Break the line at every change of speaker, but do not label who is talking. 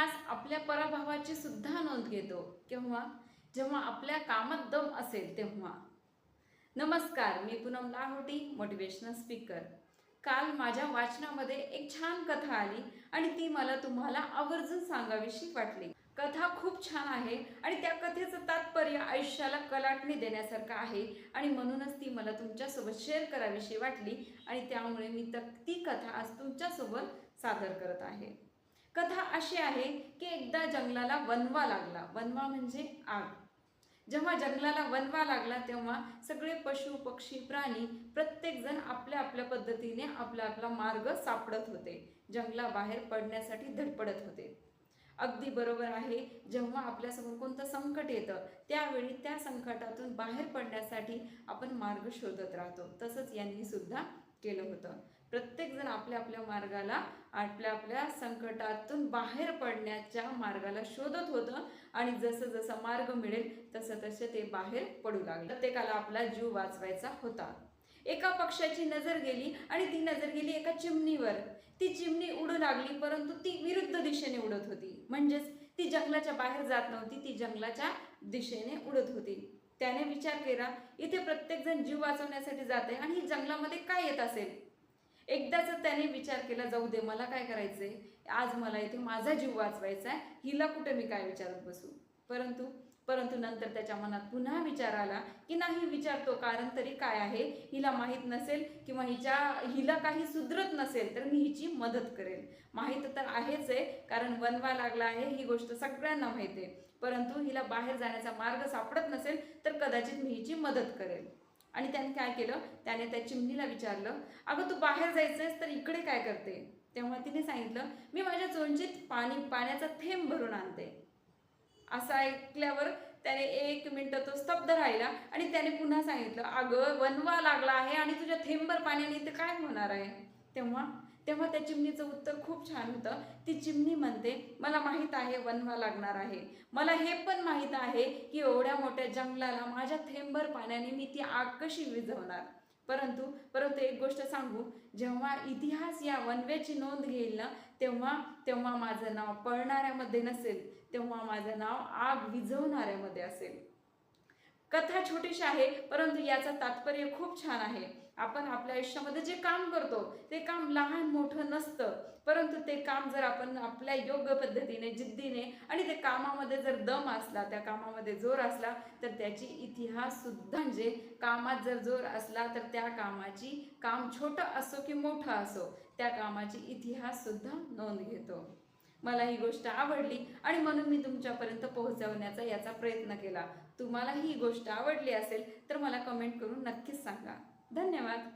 इतिहास आपल्या पराभवाची सुद्धा नोंद घेतो. केव्हा? जेव्हा आपल्या कामात दम असेल तेव्हा. नमस्कार मी पूनम लाहोटी मोटिवेशनल स्पीकर काल माझ्या वाचनामध्ये एक छान कथा आली आणि ती मला तुम्हाला आवर्जून सांगावीशी वाटली. कथा खूप छान आहे आणि त्या कथेचं तात्पर्य आयुष्याला कलाटणी देण्यासारखं आहे आणि म्हणूनच ती मला तुमच्यासोबत शेअर करावीशी वाटली आणि त्यामुळे मी तर ती कथा आज तुमच्यासोबत सादर करत आहे. कथा अशी आहे की एकदा जंगलाला वनवा लागला. वनवा म्हणजे आग. जेव्हा जंगलाला वनवा लागला तेव्हा सगळे पशु पक्षी प्राणी प्रत्येकजण आपल्या आपल्या पद्धतीने आपला आपला मार्ग सापडत होते. जंगलाबाहेर पडण्यासाठी धडपडत होते. अगदी बरोबर आहे. जेव्हा आपल्यासमोर कोणतं संकट येतं त्यावेळी त्या संकटातून बाहेर पडण्यासाठी आपण मार्ग शोधत राहतो. तसंच यांनी सुद्धा केलं होतं. प्रत्येकजण आपल्या आपल्या मार्गाला आपल्या आपल्या संकटातून बाहेर पडण्याच्या मार्गाला शोधत होतं आणि जसं जसं मार्ग मिळेल तसं तसे ते बाहेर पडू लागलं. प्रत्येकाला आपला जीव वाचवायचा होता. एका पक्षाची नजर गेली आणि ती नजर गेली एका चिमणीवर. ती चिमणी उडू लागली परंतु ती विरुद्ध दिशेने उडत होती. म्हणजेच ती जंगलाच्या बाहेर जात नव्हती ती जंगलाच्या दिशेने उडत होती. त्याने विचार केला इथे प्रत्येकजण जीव वाचवण्यासाठी जात आहे आणि ही जंगलामध्ये काय येत असेल? एकदाच त्याने विचार केला जाऊ दे मला काय करायचंय? आज मला इथे माझा जीव वाचवायचा आहे हिला कुठे मी काय विचारत बसू? परंतु परंतु नंतर त्याच्या मनात पुन्हा विचार आला की नाही विचारतो कारण तरी काय आहे? हिला माहीत नसेल किंवा हिच्या हिला काही सुधरत नसेल तर मी हिची मदत करेल माहीत तर आहेच आहे कारण वनवा लागला आहे ही गोष्ट सगळ्यांना माहिती आहे. परंतु हिला बाहेर जाण्याचा मार्ग सापडत नसेल तर कदाचित मी हिची मदत करेल आणि त्याने काय केलं? त्याने त्या चिमणीला विचारलं अगं तू बाहेर जायचंयस तर इकडे काय करते? तेव्हा तिने सांगितलं मी माझ्या चोंचीत पाणी पाण्याचा थेंब भरून आणते. असं ऐकल्यावर त्याने एक मिनटं तो स्तब्ध राहिला आणि त्याने पुन्हा सांगितलं अगं वनवा लागला आहे आणि तुझ्या थेंबर पाण्याने इथे काय होणार आहे? तेव्हा तेव्हा त्या चिमणीचं उत्तर खूप छान होतं. ती चिमणी म्हणते मला माहीत आहे वनवा लागणार आहे. मला हे पण माहीत आहे की एवढ्या मोठ्या जंगलाला माझ्या थेंबर पाण्याने मी ती आग कशी विझवणार. परंतु परंतु एक गोष्ट सांगू जेव्हा इतिहास या वनव्याची नोंद घेईल ना तेव्हा तेव्हा माझं नाव पळणाऱ्यामध्ये नसेल तेव्हा माझं नाव आग विझवणाऱ्यामध्ये असेल. कथा छोटीशी आहे परंतु याचं तात्पर्य खूप छान आहे. आपण आपल्या आयुष्यामध्ये जे काम करतो ते काम लहान मोठं नसतं. परंतु ते काम जर आपण आपल्या योग्य पद्धतीने जिद्दीने आणि ते कामामध्ये जर दम असला त्या कामामध्ये जोर असला तर त्याची इतिहास सुद्धा म्हणजे कामात जर जोर असला तर त्या कामाची काम छोटं असो की मोठं असो त्या कामाची इतिहास सुद्धा नोंद घेतो. मला ही गोष्ट आवडली आणि म्हणून मी तुमच्यापर्यंत पोहोचवण्याचा याचा प्रयत्न केला. तुम्हाला ही गोष्ट आवडली असेल तर मला कमेंट करून नक्कीच सांगा. धन्यवाद.